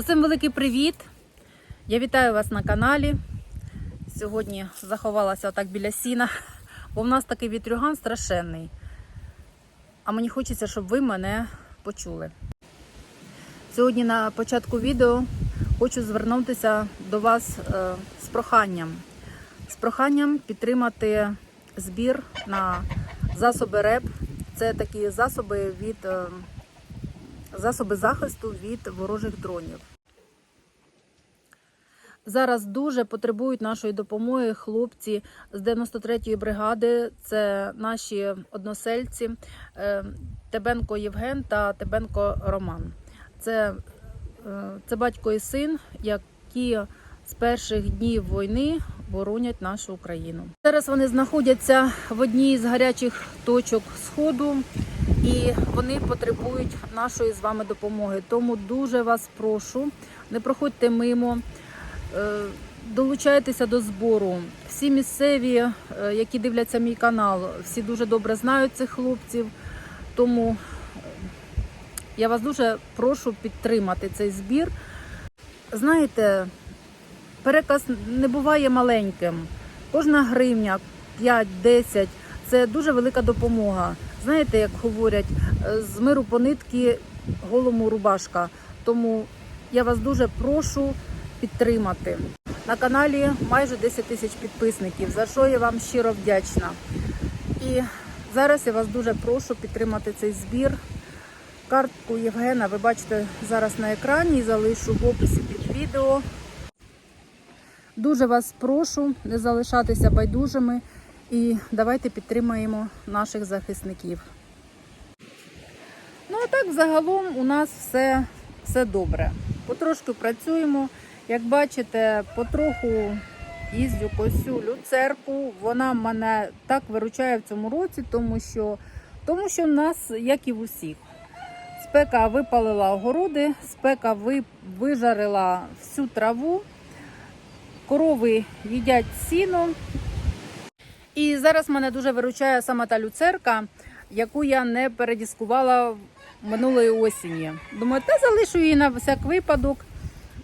Усім великий привіт! Я вітаю вас на каналі. Сьогодні заховалася отак біля сіна, бо в нас такий вітрюган страшенний. А мені хочеться, щоб ви мене почули. Сьогодні на початку відео хочу звернутися до вас е, з проханням. З проханням підтримати збір на засоби РЕП. Це такі засоби від е, засоби захисту від ворожих дронів. Зараз дуже потребують нашої допомоги хлопці з 93-ї бригади. Це наші односельці е, Тебенко Євген та Тебенко Роман. Це, е, це батько і син, які з перших днів війни боронять нашу Україну. Зараз вони знаходяться в одній з гарячих точок сходу і вони потребують нашої з вами допомоги. Тому дуже вас прошу, не проходьте мимо. Е, Долучайтеся до збору. Всі місцеві, е, які дивляться мій канал, всі дуже добре знають цих хлопців. Тому е, я вас дуже прошу підтримати цей збір. Знаєте, переказ не буває маленьким. Кожна гривня 5-10 це дуже велика допомога. Знаєте, як говорять, з миру по нитки голому рубашка. Тому я вас дуже прошу підтримати. На каналі майже 10 тисяч підписників, за що я вам щиро вдячна. І зараз я вас дуже прошу підтримати цей збір. Картку Євгена ви бачите зараз на екрані, і залишу в описі під відео. Дуже вас прошу не залишатися байдужими і давайте підтримаємо наших захисників. Ну а так загалом у нас все, все добре. Потрошки працюємо. Як бачите, потроху їздю косю люцерку. Вона мене так виручає в цьому році, тому що, тому що в нас, як і в усіх, спека випалила огороди, спека ви- вижарила всю траву, корови їдять сіно. І зараз мене дуже виручає саме та люцерка, яку я не передіскувала минулої осені. Думаю, та залишу її на всяк випадок.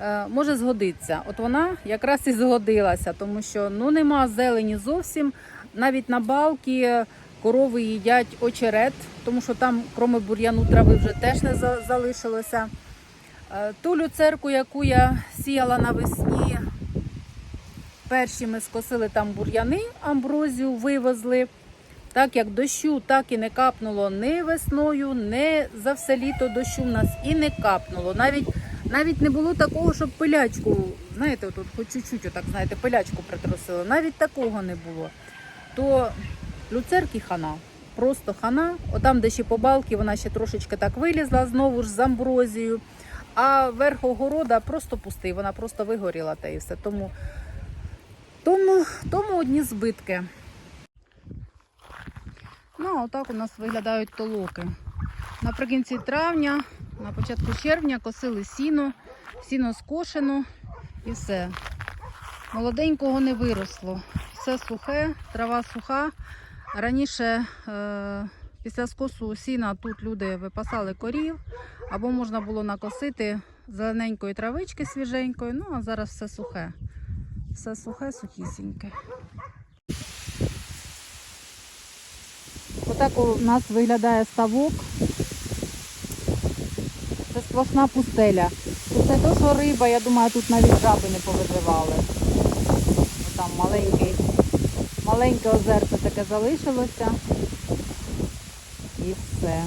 Е, Може згодиться. От вона якраз і згодилася, тому що ну нема зелені зовсім. Навіть на балки корови їдять очерет, тому що там, кроме бур'яну, трави вже теж не залишилося. Е, Ту люцерку, яку я сіяла навесні, перші ми скосили там бур'яни, амброзію вивезли. Так як дощу так і не капнуло ні весною, ні за все літо дощу в нас і не капнуло. Навіть навіть не було такого, щоб пилячку, знаєте, тут хоч чуть-чуть, отак, знаєте, пилячку притрусило. Навіть такого не було. То люцерки хана, просто хана. Отам, де ще по балки, вона ще трошечки так вилізла знову ж з амброзією. А верх огорода просто пустий, вона просто вигоріла та і все. Тому, тому, тому одні збитки. Ну, отак у нас виглядають толоки. Наприкінці травня, на початку червня косили сіно, сіно скошено і все. Молоденького не виросло. Все сухе, трава суха. Раніше е, після скосу сіна тут люди випасали корів, або можна було накосити зелененької травички свіженької. Ну а зараз все сухе. Все сухе, сухісіньке. Отак у нас виглядає ставок. Це сплошна пустеля. Тут не то, що риба, я думаю, тут навіть жаби не повиживали. Там маленький, маленьке озерце таке залишилося. І все.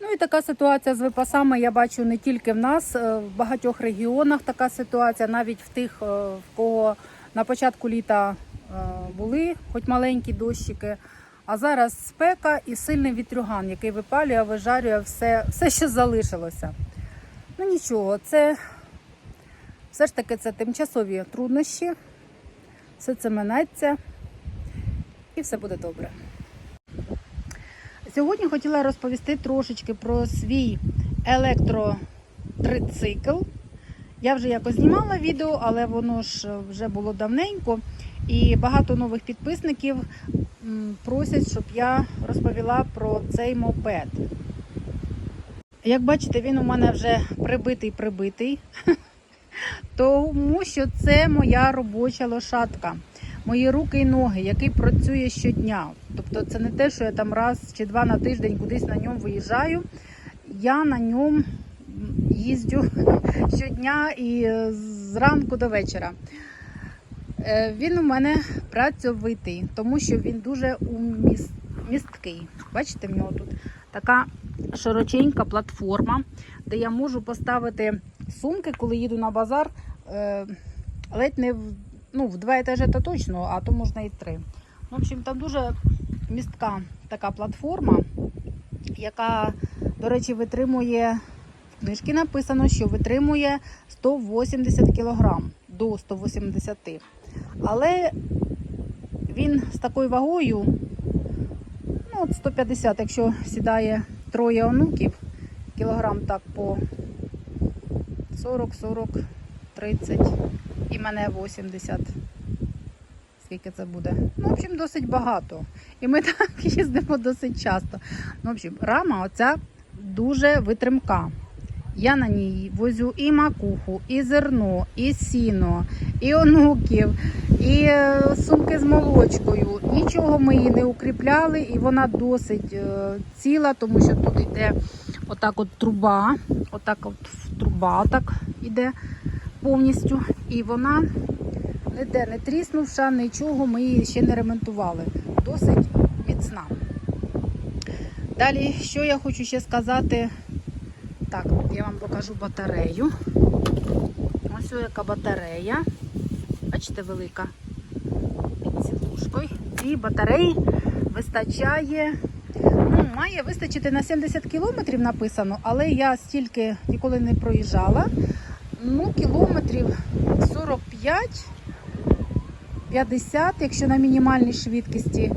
Ну і така ситуація з випасами я бачу не тільки в нас, е, в багатьох регіонах така ситуація, навіть в тих, е, в кого на початку літа е, були хоч маленькі дощики. А зараз спека і сильний вітрюган, який випалює, вижарює все, все, що залишилося. Ну нічого, це все ж таки це тимчасові труднощі, все це минеться і все буде добре. Сьогодні хотіла розповісти трошечки про свій електротрицикл. Я вже якось знімала відео, але воно ж вже було давненько. І багато нових підписників просять, щоб я розповіла про цей мопед. Як бачите, він у мене вже прибитий прибитий, тому що це моя робоча лошадка, мої руки і ноги, який працює щодня. Тобто це не те, що я там раз чи два на тиждень кудись на ньому виїжджаю. Я на ньому їздю щодня і е, зранку до вечора. Е, Він у мене працьовитий, тому що він дуже місткий. Бачите, в нього тут така широченька платформа, де я можу поставити сумки, коли їду на базар. е, Ледь не в, ну, в два етажі то точно, а то можна і три. В общем, там дуже містка така платформа, яка, до речі, витримує. В книжці написано, що витримує 180 кг до 180 Але він з такою вагою, ну, от 150, якщо сідає троє онуків, кілограм так по 40, 40, 30 і мене 80. Скільки це буде? Ну, в общем, досить багато. І ми так їздимо досить часто. Ну, в общем, рама оця дуже витримка. Я на ній возю і макуху, і зерно, і сіно, і онуків, і е, сумки з молочкою. Нічого ми її не укріпляли, і вона досить е, ціла, тому що тут йде отак от труба, отак от труба отак іде повністю. І вона ніде не тріснувша, нічого ми її ще не ремонтували. Досить міцна. Далі, що я хочу ще сказати. Так, я вам покажу батарею. Ось яка батарея. Бачите, велика під сідушкою. Цій батареї вистачає, ну, має вистачити на 70 кілометрів написано, але я стільки ніколи не проїжджала. Ну, кілометрів 45, 50, якщо на мінімальній швидкості,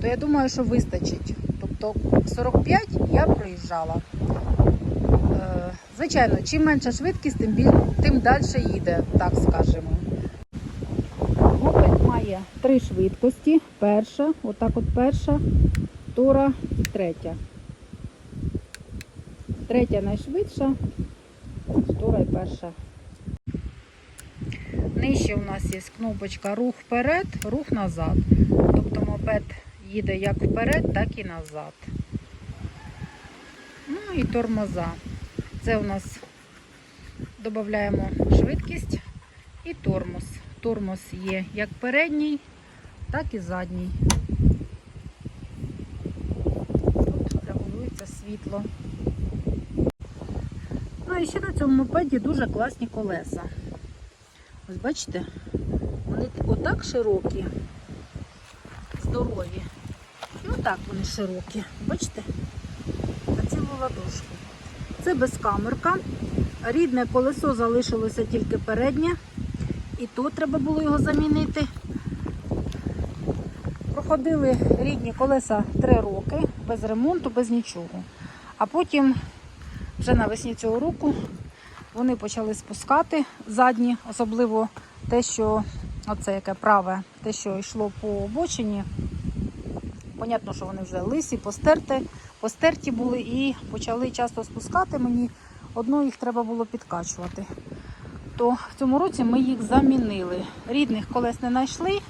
то я думаю, що вистачить. Тобто 45 я проїжджала. Звичайно, чим менша швидкість, тим, біль, тим далі їде, так скажемо. Мопед має три швидкості. Перша, отак от перша, втора і третя. Третя найшвидша, втора і перша. Нижче у нас є кнопочка рух вперед, рух назад. Тобто мопед їде як вперед, так і назад. Ну і тормоза. Це у нас додаємо швидкість і тормоз. Тормоз є як передній, так і задній. Тут регулюється світло. Ну і ще на цьому мопеді дуже класні колеса. Ось бачите, вони отак широкі, здорові. І отак вони широкі. Бачите? На цілу ладошку. Це безкамерка. Рідне колесо залишилося тільки переднє. І то треба було його замінити. Проходили рідні колеса 3 роки, без ремонту, без нічого. А потім, вже навесні цього року, вони почали спускати задні, особливо те, що оце яке праве, те, що йшло по обочині. Понятно, що вони вже лисі, постерті, постерті були і почали часто спускати. Мені одну їх треба було підкачувати. То в цьому році ми їх замінили. Рідних колес не знайшли.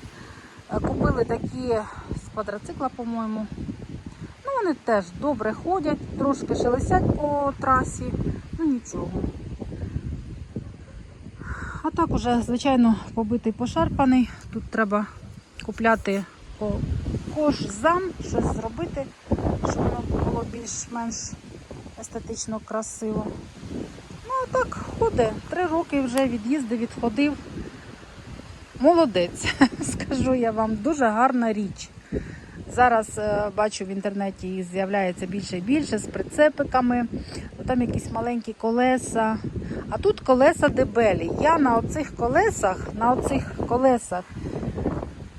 Е, Купили такі з квадроцикла, по-моєму. Ну, вони теж добре ходять, трошки шелестять по трасі, ну нічого. А так уже, звичайно, побитий пошарпаний. Тут треба купляти по кожзам, щось зробити, щоб воно було більш-менш естетично красиво. Ну, а так ходить. Три роки вже від'їздив, відходив. Молодець, скажу я вам, дуже гарна річ. Зараз е, бачу в інтернеті їх з'являється більше і більше з прицепиками. Ну, Там якісь маленькі колеса. А тут колеса дебелі. Я на оцих колесах, на оцих колесах,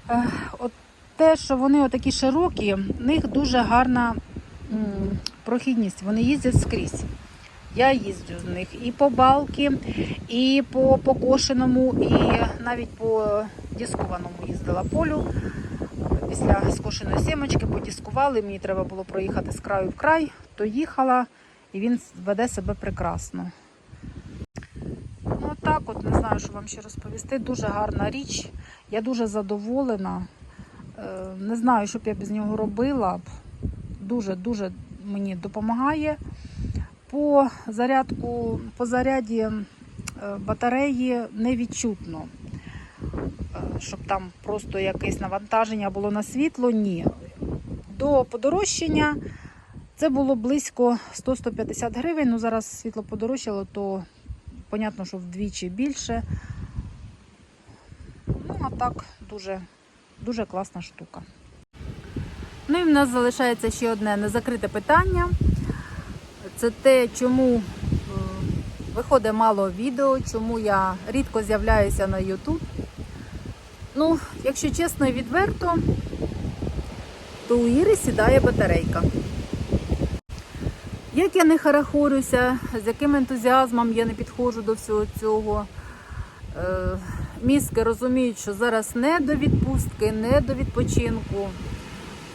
е, от те, що вони отакі широкі, в них дуже гарна прохідність. Вони їздять скрізь. Я їздю з них і по балки, і по покошеному, і навіть по дискованому їздила полю. Після скошеної сімочки подіскували, мені треба було проїхати з краю в край, то їхала і він веде себе прекрасно. Ну так, от не знаю, що вам ще розповісти. Дуже гарна річ. Я дуже задоволена. Е, Не знаю, що б я без нього робила. Дуже-дуже мені допомагає. По зарядку, по заряді е, батареї невідчутно. Е, Щоб там просто якесь навантаження було на світло, ні. До подорожчання це було близько 100-150 гривень. Ну зараз світло подорожчало, то понятно, що вдвічі більше. Ну, а так, дуже, дуже класна штука. Ну і в нас залишається ще одне незакрите питання. Це те, чому е, виходить мало відео, чому я рідко з'являюся на YouTube. Ну, якщо чесно і відверто, то у Іри сідає батарейка. Як я не харахорюся, з яким ентузіазмом я не підходжу до всього цього. Е, мізки розуміють, що зараз не до відпустки, не до відпочинку,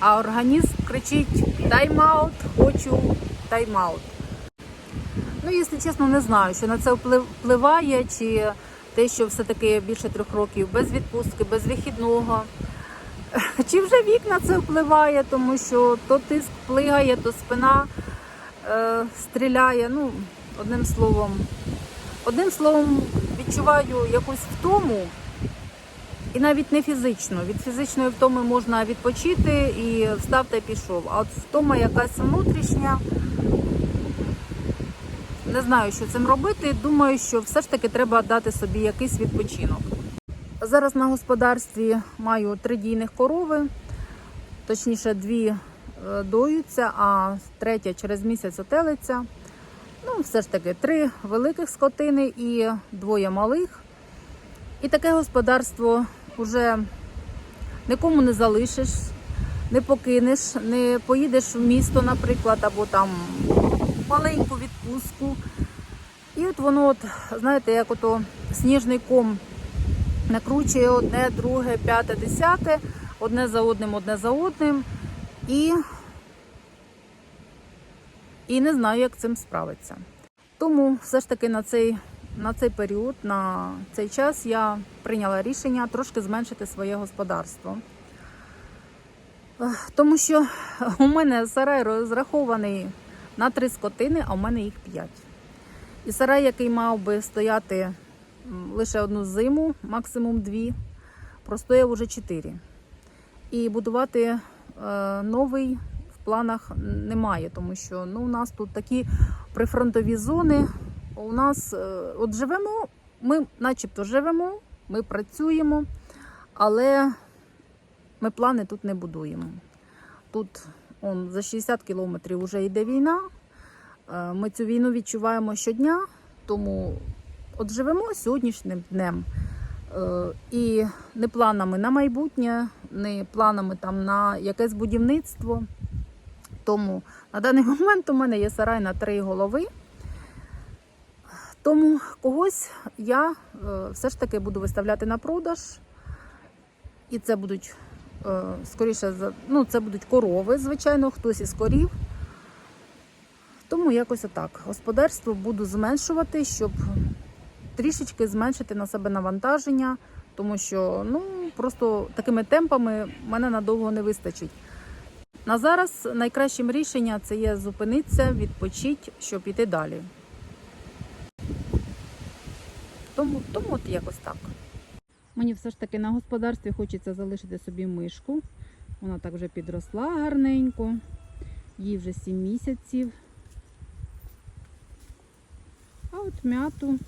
а організм кричить тайм-аут, хочу тайм-аут. Ну, якщо чесно, не знаю, що на це вплив- впливає, чи те, що все-таки більше трьох років без відпустки, без вихідного. Чи вже вік на це впливає, тому що то тиск плигає, то спина е, стріляє. Ну, одним словом, одним словом, відчуваю якусь втому, і навіть не фізично. Від фізичної втоми можна відпочити і встав та пішов. А от втома якась внутрішня. Не знаю, що цим робити. Думаю, що все ж таки треба дати собі якийсь відпочинок. Зараз на господарстві маю три дійних корови, точніше, дві е, доються, а третя через місяць отелиться. Ну, все ж таки, три великих скотини і двоє малих. І таке господарство вже нікому не залишиш, не покинеш, не поїдеш в місто, наприклад, або там маленьку відпустку. І от воно, от, знаєте, як ото сніжний ком накручує одне, друге, п'яте, десяте, одне за одним, одне за одним. І, і не знаю, як цим справитися. Тому все ж таки на цей, на цей період, на цей час я прийняла рішення трошки зменшити своє господарство. Тому що у мене сарай розрахований на три скотини, а у мене їх п'ять. І сарай, який мав би стояти лише одну зиму, максимум дві, простояв уже чотири. І будувати е, новий в планах немає, тому що ну, у нас тут такі прифронтові зони. У нас е, от живемо, ми начебто живемо, ми працюємо, але ми плани тут не будуємо. Тут он, за 60 кілометрів вже йде війна. Е, Ми цю війну відчуваємо щодня, тому от живемо сьогоднішнім днем. Е, І не планами на майбутнє, не планами там на якесь будівництво. Тому на даний момент у мене є сарай на три голови. Тому когось я е, все ж таки буду виставляти на продаж. І це будуть е, скоріше ну, це будуть корови, звичайно, хтось із корів. Тому якось отак. Господарство буду зменшувати, щоб трішечки зменшити на себе навантаження, тому що ну, просто такими темпами мене надовго не вистачить. На зараз найкращим рішенням це є зупинитися, відпочити, щоб іти далі. Тому, тому от якось так. Мені все ж таки на господарстві хочеться залишити собі мишку. Вона так вже підросла гарненько. Їй вже 7 місяців. А от м'яту.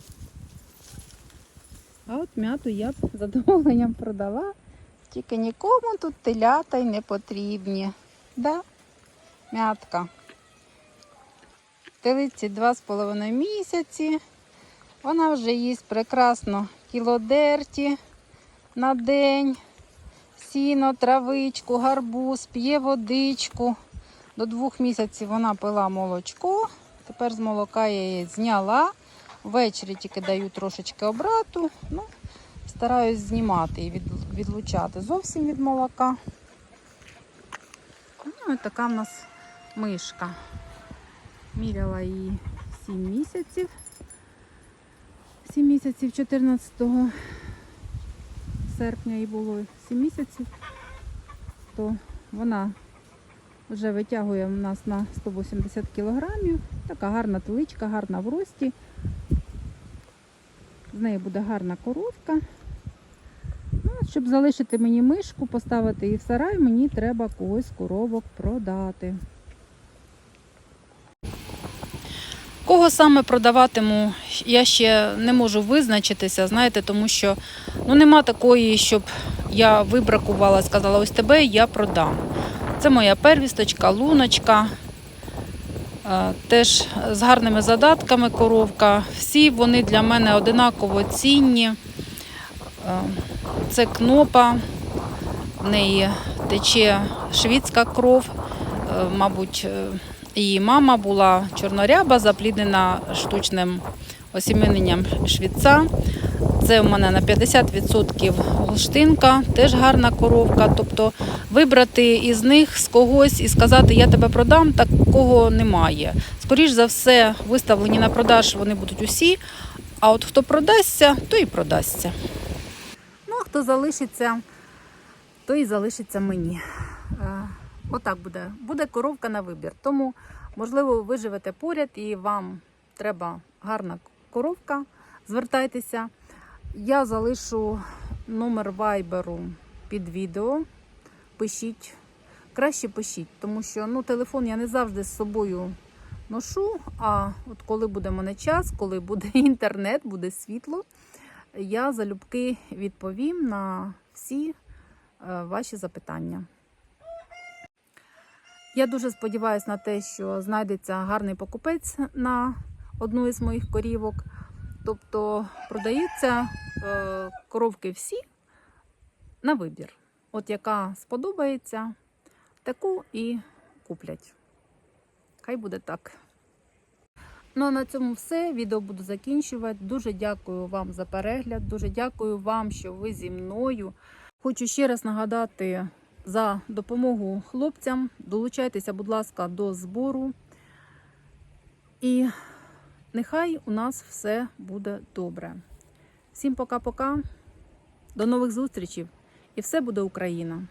А от м'яту я б задоволенням продала. Тільки нікому тут телята й не потрібні. Да? М'ятка. Телиці два з половиною місяці. Вона вже їсть прекрасно кілодерті на день, сіно, травичку, гарбуз, п'є водичку. До двох місяців вона пила молочко. Тепер з молока я її зняла. Ввечері тільки даю трошечки обрату. Ну, стараюсь знімати і від, відлучати зовсім від молока. Ну, і така в нас мишка. Міряла її 7 місяців. 7 місяців 14 серпня їй було 7 місяців, то вона вже витягує в нас на 180 кілограмів. Така гарна теличка, гарна в рості. З неї буде гарна коровка. Ну, щоб залишити мені мишку, поставити її в сарай, мені треба когось коровок продати. Кого саме продаватиму, я ще не можу визначитися, знаєте, тому що ну, нема такої, щоб я вибракувала, сказала, ось тебе я продам. Це моя первісточка, луночка. Е, Теж з гарними задатками коровка. Всі вони для мене одинаково цінні. Е, Це кнопа, в неї тече швідська кров. Е, Мабуть, її мама була чорноряба, запліднена штучним осімененням швідця. Це у мене на 50% голштинка, теж гарна коровка. Тобто вибрати із них з когось і сказати, я тебе продам, такого немає. Скоріш за все, виставлені на продаж вони будуть усі. А от хто продасться, то і продасться. Ну, а хто залишиться, то і залишиться мені. Отак буде. Буде коровка на вибір. Тому, можливо, ви живете поряд і вам треба гарна коровка. Звертайтеся. Я залишу номер вайберу під відео. Пишіть. Краще пишіть, тому що ну, телефон я не завжди з собою ношу. А от коли буде мене час, коли буде інтернет, буде світло, я залюбки відповім на всі е, ваші запитання. Я дуже сподіваюся на те, що знайдеться гарний покупець на одну із моїх корівок. Тобто продаються е, коровки всі на вибір. От яка сподобається, таку і куплять. Хай буде так. Ну а на цьому все. Відео буду закінчувати. Дуже дякую вам за перегляд. Дуже дякую вам, що ви зі мною. Хочу ще раз нагадати за допомогу хлопцям. Долучайтеся, будь ласка, до збору. І нехай у нас все буде добре. Всім пока-пока. До нових зустрічей. І все буде Україна!